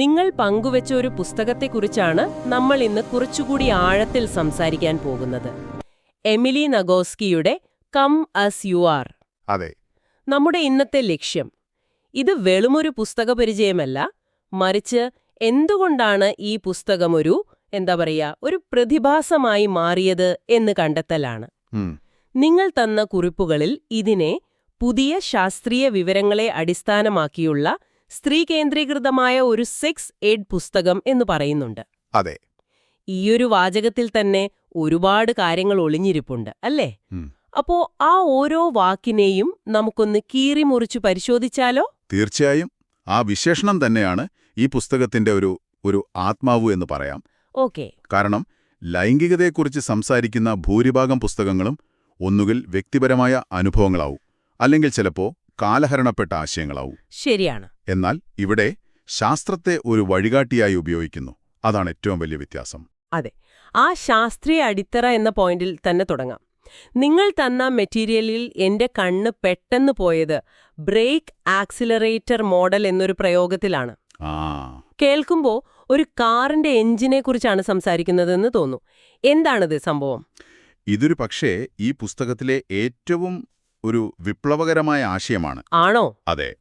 നിങ്ങൾ പങ്കുവച്ച ഒരു പുസ്തകത്തെക്കുറിച്ചാണ് നമ്മൾ ഇന്ന് കുറച്ചുകൂടി ആഴത്തിൽ സംസാരിക്കാൻ പോകുന്നത്. എമിലി നഗോസ്കിയുടെ കം അസ് യു ആർ. അതെ. നമ്മുടെ ഇന്നത്തെ ലക്ഷ്യം. ഇത് വെളുമൊരു പുസ്തക പരിചയമല്ല മറിച്ച് എന്തുകൊണ്ടാണ് ഈ പുസ്തകം ഒരു എന്താ പറയുക ഒരു പ്രതിഭാസമായി മാറിയത് എന്ന് കണ്ടെത്തലാണ്. നിങ്ങൾ തന്ന കുറിപ്പുകളിൽ ഇതിനെ പുതിയ ശാസ്ത്രീയ വിവരങ്ങളെ അടിസ്ഥാനമാക്കിയുള്ള സ്ത്രീ കേന്ദ്രീകൃതമായ ഒരു സെക്സ് എയ്ഡ് പുസ്തകം എന്ന് പറയുന്നുണ്ട്. അതെ. ഈയൊരു വാചകത്തിൽ തന്നെ ഒരുപാട് കാര്യങ്ങൾ ഒളിഞ്ഞിരിപ്പുണ്ട് അല്ലേ? അപ്പോ ആ ഓരോ വാക്കിനെയും നമുക്കൊന്ന് കീറിമുറിച്ചു പരിശോധിച്ചാലോ? തീർച്ചയായും. ആ വിശേഷണം തന്നെയാണ് ഈ പുസ്തകത്തിന്റെ ഒരു ഒരു ആത്മാവ് എന്ന് പറയാം. ഓക്കെ. കാരണം ലൈംഗികതയെക്കുറിച്ച് സംസാരിക്കുന്ന ഭൂരിഭാഗം പുസ്തകങ്ങളും ഒന്നുകിൽ വ്യക്തിപരമായ അനുഭവങ്ങളാവും. അല്ലെങ്കിൽ ചിലപ്പോ കാലഹരണപ്പെട്ട ആശയങ്ങളാവും. ശരിയാണ്. എന്നാൽ ഇവിടെ ശാസ്ത്രത്തെ ഒരു വഴികാട്ടിയായി ഉപയോഗിക്കുന്നു. അതാണ് ഏറ്റവും വലിയ വ്യത്യാസം. അതെ. ആ ശാസ്ത്രീയ അടിത്തറ എന്ന പോയിന്റിൽ തന്നെ തുടങ്ങാം. നിങ്ങൾ തന്ന മെറ്റീരിയലിൽ എന്റെ കണ്ണ് പെട്ടെന്ന് പോയത് ബ്രേക്ക് ആക്സിലറേറ്റർ മോഡൽ എന്നൊരു പ്രയോഗത്തിലാണ്. കേൾക്കുമ്പോൾ ഒരു കാറിന്റെ എഞ്ചിനെ കുറിച്ചാണ് സംസാരിക്കുന്നതെന്ന് തോന്നുന്നു എന്താണിത് സംഭവം? ഇതൊരു പക്ഷേ ഈ പുസ്തകത്തിലെ ഏറ്റവും ഒരു വിപ്ലവകരമായ ആശയമാണ്. ആണോ? അതെ.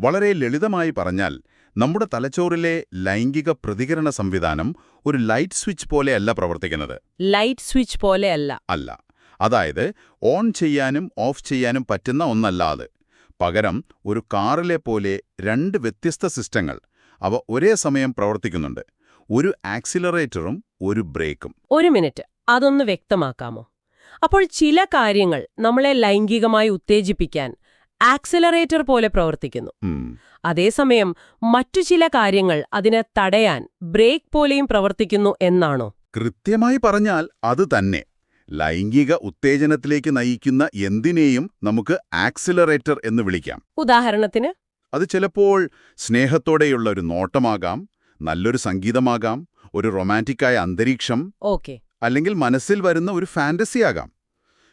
വളരെ ലളിതമായി പറഞ്ഞാൽ നമ്മുടെ തലച്ചോറിലെ ലൈംഗിക പ്രതികരണ സംവിധാനം ഒരു ലൈറ്റ് സ്വിച്ച് പോലെയല്ല പ്രവർത്തിക്കുന്നത്. ലൈറ്റ് സ്വിച്ച് പോലെയല്ല. അല്ല. അതായത് ഓൺ ചെയ്യാനും ഓഫ് ചെയ്യാനും പറ്റുന്ന ഒന്നല്ല അത്. പകരം ഒരു കാറിലെ പോലെ രണ്ട് വ്യത്യസ്ത സിസ്റ്റങ്ങൾ. അവ ഒരേ സമയം പ്രവർത്തിക്കുന്നുണ്ട്. ഒരു ആക്സിലറേറ്ററും ഒരു ബ്രേക്കും. ഒരു മിനിറ്റ്. അതൊന്ന് വ്യക്തമാക്കാമോ? അപ്പോൾ ചില കാര്യങ്ങൾ നമ്മളെ ലൈംഗികമായി ഉത്തേജിപ്പിക്കാൻ ആക്സിലറേറ്റർ പോലെ പ്രവർത്തിക്കുന്നു. അതേസമയം മറ്റു ചില കാര്യങ്ങൾ അതിനെ തടയാൻ ബ്രേക്ക് പോലെയും പ്രവർത്തിക്കുന്നു എന്നാണോ? കൃത്യമായി പറഞ്ഞാൽ അത് തന്നെ. ലൈംഗിക ഉത്തേജനത്തിലേക്ക് നയിക്കുന്ന എന്തിനേയും നമുക്ക് ആക്സിലറേറ്റർ എന്ന് വിളിക്കാം. ഉദാഹരണത്തിന്? അത് ചിലപ്പോൾ സ്നേഹത്തോടെയുള്ള ഒരു നോട്ടമാകാം നല്ലൊരു സംഗീതമാകാം ഒരു റൊമാന്റിക്കായ അന്തരീക്ഷം ഓക്കെ. അല്ലെങ്കിൽ മനസ്സിൽ വരുന്ന ഒരു ഫാന്റസിയാകാം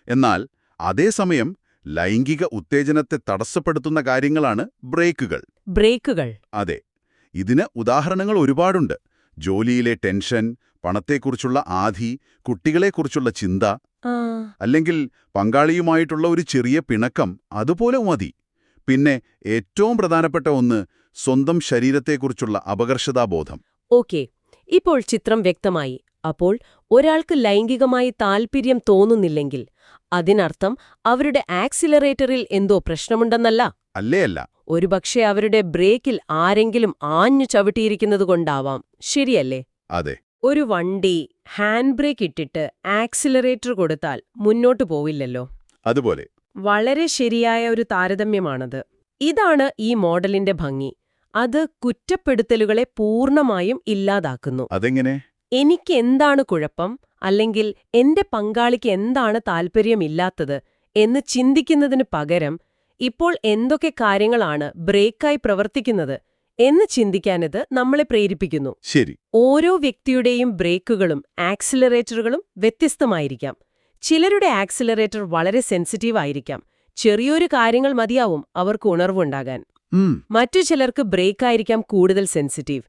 എന്നാൽ അതേസമയം ലൈംഗിക ഉത്തേജനത്തെ തടസ്സപ്പെടുത്തുന്ന കാര്യങ്ങളാണ് ബ്രേക്കുകൾ. ബ്രേക്കുകൾ. അതെ ഇതിന് ഉദാഹരണങ്ങൾ ഒരുപാടുണ്ട്. ജോലിയിലെ ടെൻഷൻ പണത്തെക്കുറിച്ചുള്ള ആധി കുട്ടികളെക്കുറിച്ചുള്ള ചിന്ത അല്ലെങ്കിൽ പങ്കാളിയുമായിട്ടുള്ള ഒരു ചെറിയ പിണക്കം അതുപോലെ മതി. പിന്നെ ഏറ്റവും പ്രധാനപ്പെട്ട ഒന്ന് സ്വന്തം ശരീരത്തെക്കുറിച്ചുള്ള അപകർഷതാബോധം. ഓക്കെ ഇപ്പോൾ ചിത്രം വ്യക്തമായി. അപ്പോൾ ഒരാൾക്ക് ലൈംഗികമായി താൽപ്പര്യം തോന്നുന്നില്ലെങ്കിൽ അതിനർത്ഥം അവരുടെ ആക്സിലറേറ്ററിൽ എന്തോ പ്രശ്നമുണ്ടെന്നല്ല. അല്ലേ അല്ല ഒരുപക്ഷെ അവരുടെ ബ്രേക്കിൽ ആരെങ്കിലും ആഞ്ഞു ചവിട്ടിയിരിക്കുന്നതുകൊണ്ടാവാം ശരിയല്ലേ? അതെ. ഒരു വണ്ടി ഹാൻഡ് ബ്രേക്ക് ഇട്ടിട്ട് ആക്സിലറേറ്റർ കൊടുത്താൽ മുന്നോട്ട് പോവില്ലല്ലോ. അതുപോലെ. വളരെ ശരിയായ ഒരു താരതമ്യമാണത്. ഇതാണ് ഈ മോഡലിന്റെ ഭംഗി. അത് കുറ്റപ്പെടുത്തലുകളെ പൂർണമായും ഇല്ലാതാക്കുന്നു. അതെങ്ങനെ? എനിക്ക് എന്താണ് കുഴപ്പം? അല്ലെങ്കിൽ എന്റെ പങ്കാളിക്ക് എന്താണ് താൽപ്പര്യമില്ലാത്തത് എന്ന് ചിന്തിക്കുന്നതിന് പകരം ഇപ്പോൾ എന്തൊക്കെ കാര്യങ്ങളാണ് ബ്രേക്കായി പ്രവർത്തിക്കുന്നത് എന്ന് ചിന്തിക്കാനിത് നമ്മളെ പ്രേരിപ്പിക്കുന്നു. ശരി. ഓരോ വ്യക്തിയുടെയും ബ്രേക്കുകളും ആക്സിലറേറ്ററുകളും വ്യത്യസ്തമായിരിക്കാം. ചിലരുടെ ആക്സിലറേറ്റർ വളരെ സെൻസിറ്റീവ് ആയിരിക്കാം. ചെറിയൊരു കാര്യങ്ങൾ മതിയാവും അവർക്ക് ഉണർവുണ്ടാകാൻ. മറ്റു ചിലർക്ക് ബ്രേക്കായിരിക്കാം കൂടുതൽ സെൻസിറ്റീവ്.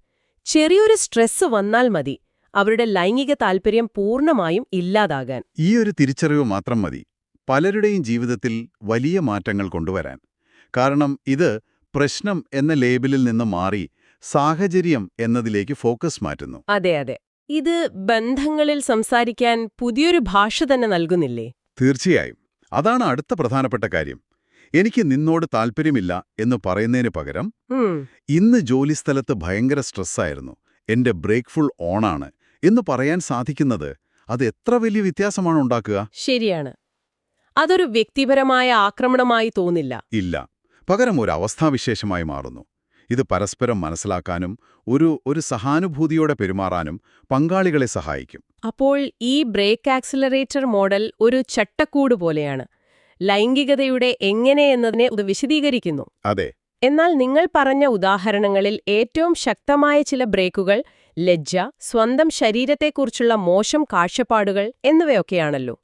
ചെറിയൊരു സ്ട്രെസ് വന്നാൽ മതി. അവരുടെ ലൈംഗിക താൽപ്പര്യം പൂർണമായും ഇല്ലാതാകാൻ. ഈ ഒരു തിരിച്ചറിവ് മാത്രം മതി. പലരുടെയും ജീവിതത്തിൽ വലിയ മാറ്റങ്ങൾ കൊണ്ടുവരാൻ. കാരണം ഇത് പ്രശ്നം എന്ന ലേബലിൽ നിന്ന് മാറി സാഹചര്യം എന്നതിലേക്ക് ഫോക്കസ് മാറ്റുന്നു. അതെ അതെ. ഇത് ബന്ധങ്ങളിൽ സംസാരിക്കാൻ പുതിയൊരു ഭാഷ തന്നെ നൽകുന്നില്ലേ? തീർച്ചയായും. അതാണ് അടുത്ത പ്രധാനപ്പെട്ട കാര്യം. എനിക്ക് നിന്നോട് താൽപ്പര്യമില്ല എന്ന് പറയുന്നതിന് പകരം ഇന്ന് ജോലിസ്ഥലത്ത് ഭയങ്കര സ്ട്രെസ്സായിരുന്നു. എന്റെ ബ്രേക്ക് ഫുൾ ഓണാണ്. എന്ന് പറയാൻ സാധിക്കുന്നത് അത് എത്ര വലിയ വ്യത്യാസമാണ് ഉണ്ടാക്കുക? ശരിയാണ്. അതൊരു വ്യക്തിപരമായ ആക്രമണമായി തോന്നില്ല. ഇല്ല. പകരം ഒരു അവസ്ഥാവിശേഷമായി മാറുന്നു. ഇത് പരസ്പരം മനസ്സിലാക്കാനും ഒരു ഒരു സഹാനുഭൂതിയോടെ പെരുമാറാനും പങ്കാളികളെ സഹായിക്കും. അപ്പോൾ ഈ ബ്രേക്ക് ആക്സിലറേറ്റർ മോഡൽ ഒരു ചട്ടക്കൂട് പോലെയാണ്. ലൈംഗികതയുടെ എങ്ങനെയെന്നതിനെ ഇത് വിശദീകരിക്കുന്നു. അതെ. എന്നാൽ നിങ്ങൾ പറഞ്ഞ ഉദാഹരണങ്ങളിൽ ഏറ്റവും ശക്തമായ ചില ബ്രേക്കുകൾ ലജ്ജ സ്വന്തം ശരീരത്തെക്കുറിച്ചുള്ള മോശം കാഴ്ചപ്പാടുകൾ എന്നിവയൊക്കെയാണല്ലോ.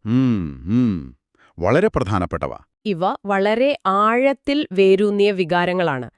വളരെ പ്രധാനപ്പെട്ടവ. ഇവ വളരെ ആഴത്തിൽ വേരൂന്നിയ വികാരങ്ങളാണ്.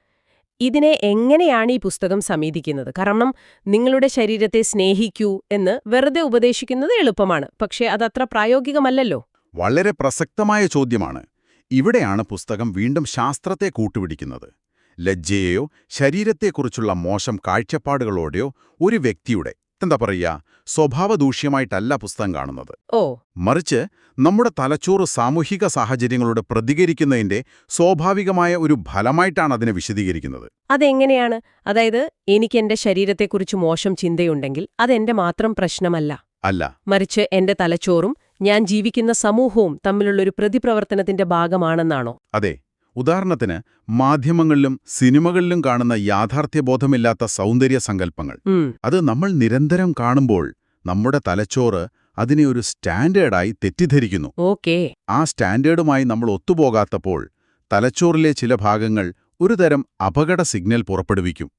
ഇതിനെ എങ്ങനെയാണ് ഈ പുസ്തകം സമീപിക്കുന്നത്? കാരണം നിങ്ങളുടെ ശരീരത്തെ സ്നേഹിക്കൂ എന്ന് വെറുതെ ഉപദേശിക്കുന്നത് എളുപ്പമാണ്. പക്ഷേ അതത്ര പ്രായോഗികമല്ലല്ലോ. വളരെ പ്രസക്തമായ ചോദ്യമാണ്. ഇവിടെയാണ് പുസ്തകം വീണ്ടും ശാസ്ത്രത്തെ കൂട്ടുപിടിക്കുന്നത്. ലജ്ജയെയോ ശരീരത്തെക്കുറിച്ചുള്ള മോശം കാഴ്ചപ്പാടുകളോടെയോ ഒരു വ്യക്തിയുടെ എന്താ പറയുക സ്വഭാവദൂഷ്യമായിട്ടല്ല പുസ്തകം കാണുന്നത്. ഓ. മറിച്ച് നമ്മുടെ തലച്ചോറ് സാമൂഹിക സാഹചര്യങ്ങളോട് പ്രതികരിക്കുന്നതിന്റെ സ്വാഭാവികമായ ഒരു ഫലമായിട്ടാണ് അതിനെ വിശദീകരിക്കുന്നത്. അതെങ്ങനെയാണ്? അതായത് എനിക്ക് എന്റെ ശരീരത്തെക്കുറിച്ച് മോശം ചിന്തയുണ്ടെങ്കിൽ അതെന്റെ മാത്രം പ്രശ്നമല്ല. അല്ല. മറിച്ച് എന്റെ തലച്ചോറും ഞാൻ ജീവിക്കുന്ന സമൂഹവും തമ്മിലുള്ളൊരു പ്രതിപ്രവർത്തനത്തിന്റെ ഭാഗമാണെന്നാണോ? അതെ. ഉദാഹരണത്തിന് മാധ്യമങ്ങളിലും സിനിമകളിലും കാണുന്ന യാഥാർത്ഥ്യബോധമില്ലാത്ത സൗന്ദര്യ സങ്കല്പങ്ങൾ. അത് നമ്മൾ നിരന്തരം കാണുമ്പോൾ നമ്മുടെ തലച്ചോറ് അതിനെ ഒരു സ്റ്റാൻഡേർഡായി തെറ്റിദ്ധരിക്കുന്നു. ഓക്കേ. ആ സ്റ്റാൻഡേർഡുമായി നമ്മൾ ഒത്തുപോകാത്തപ്പോൾ തലച്ചോറിലെ ചില ഭാഗങ്ങൾ ഒരുതരം അപകട സിഗ്നൽ പുറപ്പെടുവിക്കും.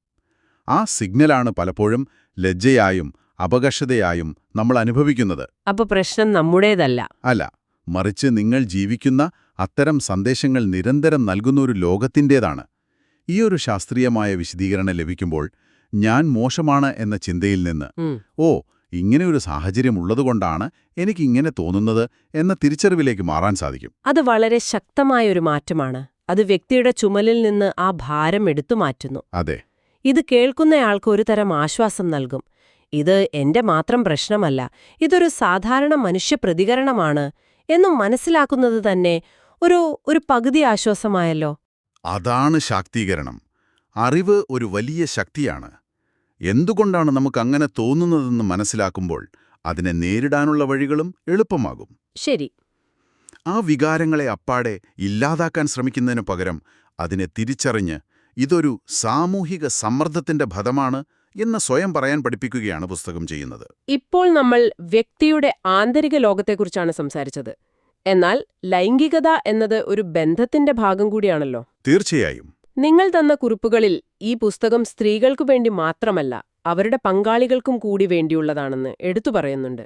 ആ സിഗ്നലാണ് പലപ്പോഴും ലജ്ജയായും അപകർഷതയായും നമ്മൾ അനുഭവിക്കുന്നത്. അപ്പൊ പ്രശ്നം നമ്മുടേതല്ല. അല്ല മറിച്ച് നിങ്ങൾ ജീവിക്കുന്ന അത്തരം സന്ദേശങ്ങൾ നിരന്തരം നൽകുന്ന ഒരു ലോകത്തിന്റേതാണ്. ഈയൊരു ശാസ്ത്രീയമായ വിശദീകരണം ലഭിക്കുമ്പോൾ ഞാൻ മോശമാണ് എന്ന ചിന്തയിൽ നിന്ന് ഓ ഇങ്ങനെയൊരു സാഹചര്യം ഉള്ളതുകൊണ്ടാണ് എനിക്കിങ്ങനെ തോന്നുന്നത് എന്ന തിരിച്ചറിവിലേക്ക് മാറാൻ സാധിക്കും. അത് വളരെ ശക്തമായ ഒരു മാറ്റമാണ്. അത് വ്യക്തിയുടെ ചുമലിൽ നിന്ന് ആ ഭാരം എടുത്തു മാറ്റുന്നു. അതെ. ഇത് കേൾക്കുന്നയാൾക്ക് ഒരു തരം ആശ്വാസം നൽകും. ഇത് എന്റെ മാത്രം പ്രശ്നമല്ല ഇതൊരു സാധാരണ മനുഷ്യ പ്രതികരണമാണ് എന്നും മനസ്സിലാക്കുന്നത് തന്നെ ഒരു ഒരു പകുതി ആശ്വാസമായല്ലോ. അതാണ് ശാക്തീകരണം. അറിവ് ഒരു വലിയ ശക്തിയാണ്. എന്തുകൊണ്ടാണ് നമുക്ക് അങ്ങനെ തോന്നുന്നതെന്ന് മനസ്സിലാക്കുമ്പോൾ അതിനെ നേരിടാനുള്ള വഴികളും എളുപ്പമാകും. ശരി. ആ വികാരങ്ങളെ അപ്പാടെ ഇല്ലാതാക്കാൻ ശ്രമിക്കുന്നതിനു പകരം അതിനെ തിരിച്ചറിഞ്ഞ് ഇതൊരു സാമൂഹിക സമ്മർദ്ദത്തിന്റെ ഫലമാണ് എന്ന് സ്വയം പറയാൻ പഠിപ്പിക്കുകയാണ് പുസ്തകം ചെയ്യുന്നത്. ഇപ്പോൾ നമ്മൾ വ്യക്തിയുടെ ആന്തരിക ലോകത്തെക്കുറിച്ചാണ് സംസാരിച്ചത്. എന്നാൽ ലൈംഗികത എന്നത് ഒരു ബന്ധത്തിന്റെ ഭാഗം കൂടിയാണല്ലോ. തീർച്ചയായും. നിങ്ങൾ തന്ന കുറിപ്പുകളിൽ ഈ പുസ്തകം സ്ത്രീകൾക്കു വേണ്ടി മാത്രമല്ല അവരുടെ പങ്കാളികൾക്കും കൂടി വേണ്ടിയുള്ളതാണെന്ന് എടുത്തു പറയുന്നുണ്ട്.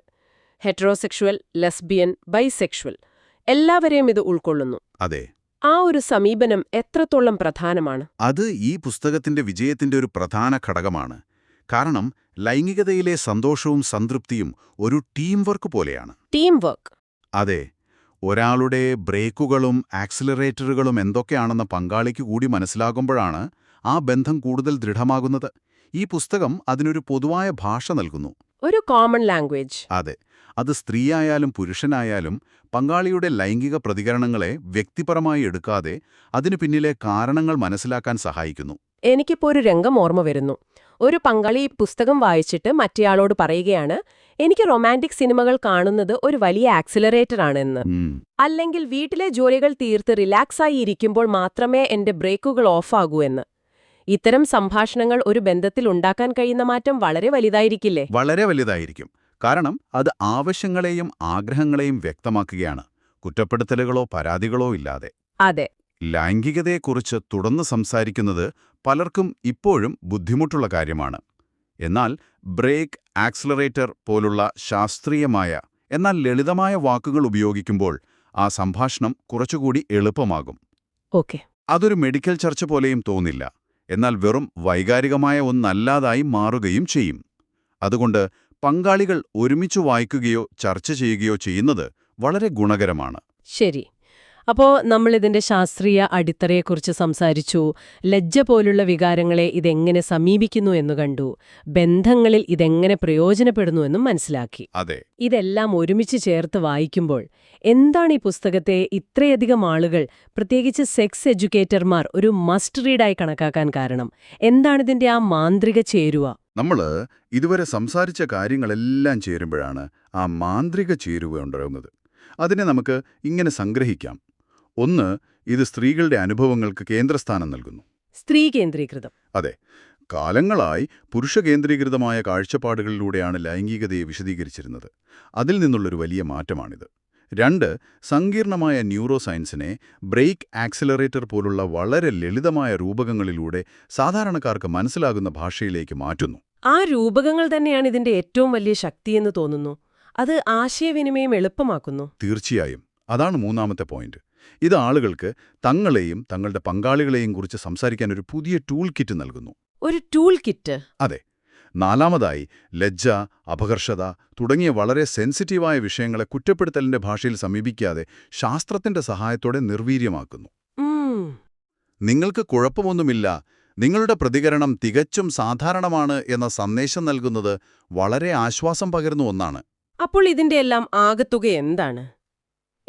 ഹെറ്ററോസെക്ഷുവൽ ലെസ്ബിയൻ ബൈസെക്ഷുവൽ എല്ലാവരെയും ഇത് ഉൾക്കൊള്ളുന്നു. അതെ. ആ ഒരു സമീപനം എത്രത്തോളം പ്രധാനമാണ്? അത് ഈ പുസ്തകത്തിന്റെ വിജയത്തിന്റെ ഒരു പ്രധാന ഘടകമാണ്. കാരണം ലൈംഗികതയിലെ സന്തോഷവും സംതൃപ്തിയും ഒരു ടീം വർക്ക് പോലെയാണ്. Team work. അതെ. ഒരാളുടെ ബ്രേക്കുകളും ആക്സിലറേറ്ററുകളും എന്തൊക്കെയാണെന്ന പങ്കാളിക്ക് കൂടി മനസ്സിലാകുമ്പോഴാണ് ആ ബന്ധം കൂടുതൽ ദൃഢമാകുന്നത്. ഈ പുസ്തകം അതിനൊരു പൊതുവായ ഭാഷ നൽകുന്നു. ഒരു കോമൺ ലാംഗ്വേജ് അതെ അത് സ്ത്രീയായാലും പുരുഷനായാലും പങ്കാളിയുടെ ലൈംഗിക പ്രതികരണങ്ങളെ വ്യക്തിപരമായി എടുക്കാതെ അതിനു പിന്നിലെ കാരണങ്ങൾ മനസ്സിലാക്കാൻ സഹായിക്കുന്നു. എനിക്കിപ്പോ ഒരു രംഗം ഓർമ്മ വരുന്നു. ഒരു പങ്കാളി പുസ്തകം വായിച്ചിട്ട് മറ്റേയാളോട് പറയുകയാണ് എനിക്ക് റൊമാന്റിക് സിനിമകൾ കാണുന്നത് ഒരു വലിയ ആക്സിലറേറ്റർ ആണെന്ന് അല്ലെങ്കിൽ വീട്ടിലെ ജോലികൾ തീർത്ത് റിലാക്സായി ഇരിക്കുമ്പോൾ മാത്രമേ എന്റെ ബ്രേക്കുകൾ ഓഫാകൂ എന്ന് ഇത്തരം സംഭാഷണങ്ങൾ ഒരു ബന്ധത്തിൽ ഉണ്ടാക്കാൻ കഴിയുന്ന മാറ്റം വളരെ വലുതായിരിക്കില്ലേ? വളരെ വലുതായിരിക്കും. കാരണം അത് ആവശ്യങ്ങളെയും ആഗ്രഹങ്ങളെയും വ്യക്തമാക്കുകയാണ്. കുറ്റപ്പെടുത്തലുകളോ പരാതികളോ ഇല്ലാതെ. അതെ. ലൈംഗികതയെക്കുറിച്ച് തുടർന്ന് സംസാരിക്കുന്നത് പലർക്കും ഇപ്പോഴും ബുദ്ധിമുട്ടുള്ള കാര്യമാണ്. എന്നാൽ ബ്രേക്ക് ആക്സിലറേറ്റർ പോലുള്ള ശാസ്ത്രീയമായ എന്നാൽ ലളിതമായ വാക്കുകൾ ഉപയോഗിക്കുമ്പോൾ ആ സംഭാഷണം കുറച്ചുകൂടി എളുപ്പമാകും. ഓക്കെ. അതൊരു മെഡിക്കൽ ചർച്ച പോലെയും തോന്നില്ല. എന്നാൽ വെറും വൈകാരികമായ ഒന്നല്ലാതായി മാറുകയും ചെയ്യും. അതുകൊണ്ട് പങ്കാളികൾ ഒരുമിച്ച് വായിക്കുകയോ ചർച്ച ചെയ്യുകയോ ചെയ്യുന്നത് വളരെ ഗുണകരമാണ്. ശരി. അപ്പോ നമ്മൾ ഇതിന്റെ ശാസ്ത്രീയ അടിത്തറയെക്കുറിച്ച് സംസാരിച്ചു. ലജ്ജ പോലുള്ള വികാരങ്ങളെ ഇതെങ്ങനെ സമീപിക്കുന്നു എന്ന് കണ്ടു. ബന്ധങ്ങളിൽ ഇതെങ്ങനെ പ്രയോജനപ്പെടുന്നു എന്നും മനസ്സിലാക്കി. അതെ. ഇതെല്ലാം ഒരുമിച്ച് ചേർത്ത് വായിക്കുമ്പോൾ എന്താണ് ഈ പുസ്തകത്തെ ഇത്രയധികം ആളുകൾ പ്രത്യേകിച്ച് സെക്സ് എഡ്യൂക്കേറ്റർമാർ ഒരു മസ്റ്റ് റീഡായി കണക്കാക്കാൻ കാരണം? എന്താണിതിന്റെ ആ മാന്ത്രിക ചേരുവ? നമ്മൾ ഇതുവരെ സംസാരിച്ച കാര്യങ്ങളെല്ലാം ചേരുമ്പോഴാണ് ആ മാന്ത്രിക ചേരുവ ഉണ്ടാകുന്നത്. അതിനെ നമുക്ക് ഇങ്ങനെ സംഗ്രഹിക്കാം. ഒന്ന് ഇത് സ്ത്രീകളുടെ അനുഭവങ്ങൾക്ക് കേന്ദ്രസ്ഥാനം നൽകുന്നു. സ്ത്രീ കേന്ദ്രീകൃതം. അതെ. കാലങ്ങളായി പുരുഷ കേന്ദ്രീകൃതമായ കാഴ്ചപ്പാടുകളിലൂടെയാണ് ലൈംഗികതയെ വിശദീകരിച്ചിരുന്നത്. അതിൽ നിന്നുള്ളൊരു വലിയ മാറ്റമാണിത്. രണ്ട് സങ്കീർണമായ ന്യൂറോ സയൻസിനെ ബ്രേക്ക് ആക്സിലറേറ്റർ പോലുള്ള വളരെ ലളിതമായ രൂപകങ്ങളിലൂടെ സാധാരണക്കാർക്ക് മനസ്സിലാകുന്ന ഭാഷയിലേക്ക് മാറ്റുന്നു. ആ രൂപകങ്ങൾ തന്നെയാണ് ഇതിന്റെ ഏറ്റവും വലിയ ശക്തിയെന്ന് തോന്നുന്നു. അത് ആശയവിനിമയം എളുപ്പമാക്കുന്നു. തീർച്ചയായും. അതാണ് മൂന്നാമത്തെ പോയിന്റ്. ഇത് ആളുകൾക്ക് തങ്ങളെയും തങ്ങളുടെ പങ്കാളികളെയും കുറിച്ച് സംസാരിക്കാൻ ഒരു പുതിയ ടൂൾ കിറ്റ് നൽകുന്നു. ഒരു ടൂൾ കിറ്റ് അതെ. നാലാമതായി ലജ്ജ അപകർഷത തുടങ്ങിയ വളരെ സെൻസിറ്റീവായ വിഷയങ്ങളെ കുറ്റപ്പെടുത്തലിന്റെ ഭാഷയിൽ സമീപിക്കാതെ ശാസ്ത്രത്തിന്റെ സഹായത്തോടെ നിർവീര്യമാക്കുന്നു. നിങ്ങൾക്ക് കുഴപ്പമൊന്നുമില്ല. നിങ്ങളുടെ പ്രതികരണം തികച്ചും സാധാരണമാണ് എന്ന സന്ദേശം നൽകുന്നത് വളരെ ആശ്വാസം പകരുന്ന ഒന്നാണ്. അപ്പോൾ ഇതിന്റെ എല്ലാം ആകത്തുക എന്താണ്?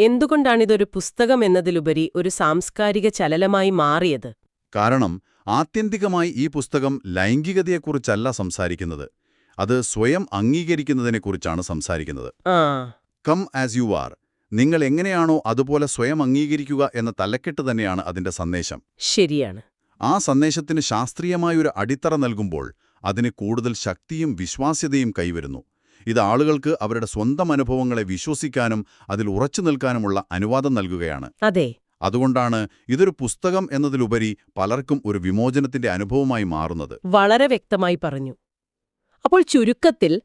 എന്തുകൊണ്ടാണിതൊരു പുസ്തകം എന്നതിലുപരി ഒരു സാംസ്കാരിക ചലനമായി മാറിയത്? കാരണം ആത്യന്തികമായി ഈ പുസ്തകം ലൈംഗികതയെക്കുറിച്ചല്ല സംസാരിക്കുന്നത്. അത് സ്വയം അംഗീകരിക്കുന്നതിനെക്കുറിച്ചാണ് സംസാരിക്കുന്നത്. Come as you are. നിങ്ങൾ എങ്ങനെയാണോ അതുപോലെ സ്വയം അംഗീകരിക്കുക എന്ന തലക്കെട്ട് തന്നെയാണ് അതിന്റെ സന്ദേശം. ശരിയാണ്. ആ സന്ദേശത്തിന് ശാസ്ത്രീയമായൊരു അടിത്തറ നൽകുമ്പോൾ അതിന് കൂടുതൽ ശക്തിയും വിശ്വാസ്യതയും കൈവരുന്നു. ഇത് ആളുകൾക്ക് അവരുടെ സ്വന്തം അനുഭവങ്ങളെ വിശ്വസിക്കാനും അതിൽ ഉറച്ചു നിൽക്കാനുമുള്ള അനുവാദം നൽകുകയാണ്. അതെ. അതുകൊണ്ടാണ് ഇതൊരു പുസ്തകം എന്നതിലുപരി പലർക്കും ഒരു വിമോചനത്തിന്റെ അനുഭവമായി മാറുന്നത്. വളരെ വ്യക്തമായി പറഞ്ഞു. അപ്പോൾ ചുരുക്കത്തിൽ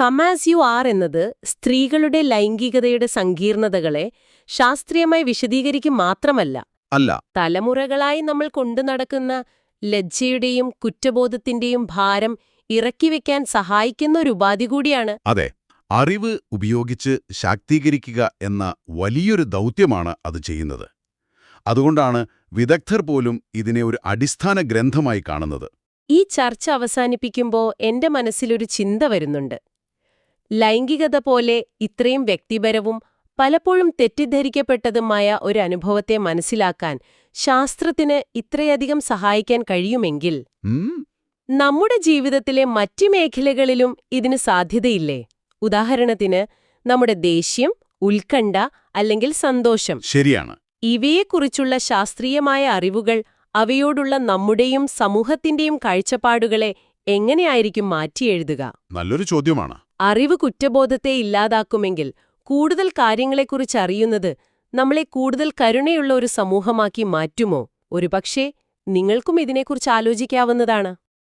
കമാസ് യു ആർ എന്നത് സ്ത്രീകളുടെ ലൈംഗികതയുടെ സങ്കീർണതകളെ ശാസ്ത്രീയമായി വിശദീകരിക്കും മാത്രമല്ല. അല്ല. തലമുറകളായി നമ്മൾ കൊണ്ടു നടക്കുന്ന ലജ്ജയുടെയും കുറ്റബോധത്തിന്റെയും ഭാരം ഇറക്കിവെക്കാൻ സഹായിക്കുന്ന ഒരു ഉപാധി കൂടിയാണ്. അതെ അറിവ് ഉപയോഗിച്ച് ശാക്തീകരിക്കുക എന്ന വലിയൊരു ദൗത്യമാണ് അത് ചെയ്യുന്നത്. അതുകൊണ്ടാണ് വിദഗ്ധർ പോലും ഇതിനെ ഒരു അടിസ്ഥാന ഗ്രന്ഥമായി കാണുന്നത്. ഈ ചർച്ച അവസാനിപ്പിക്കുമ്പോൾ എന്റെ മനസ്സിലൊരു ചിന്ത വരുന്നുണ്ട്. ലൈംഗികത പോലെ ഇത്രയും വ്യക്തിപരവും പലപ്പോഴും തെറ്റിദ്ധരിക്കപ്പെട്ടതുമായ ഒരു അനുഭവത്തെ മനസ്സിലാക്കാൻ ശാസ്ത്രത്തിന് ഇത്രയധികം സഹായിക്കാൻ കഴിയുമെങ്കിൽ നമ്മുടെ ജീവിതത്തിലെ മറ്റ് മേഖലകളിലും ഇതിന് സാധ്യതയില്ലേ? ഉദാഹരണത്തിന് നമ്മുടെ ദേഷ്യം ഉത്കണ്ഠ അല്ലെങ്കിൽ സന്തോഷം. ശരിയാണ്. ഇവയെക്കുറിച്ചുള്ള ശാസ്ത്രീയമായ അറിവുകൾ അവയോടുള്ള നമ്മുടെയും സമൂഹത്തിന്റെയും കാഴ്ചപ്പാടുകളെ എങ്ങനെയായിരിക്കും മാറ്റിയെഴുതുക നല്ലൊരു ചോദ്യമാണ്. അറിവ് കുറ്റബോധത്തെ ഇല്ലാതാക്കുമെങ്കിൽ കൂടുതൽ കാര്യങ്ങളെക്കുറിച്ച് അറിയുന്നത് നമ്മളെ കൂടുതൽ കരുണയുള്ള ഒരു സമൂഹമാക്കി മാറ്റുമോ? ഒരുപക്ഷേ നിങ്ങൾക്കും ഇതിനെക്കുറിച്ച് ആലോചിക്കാവുന്നതാണ്.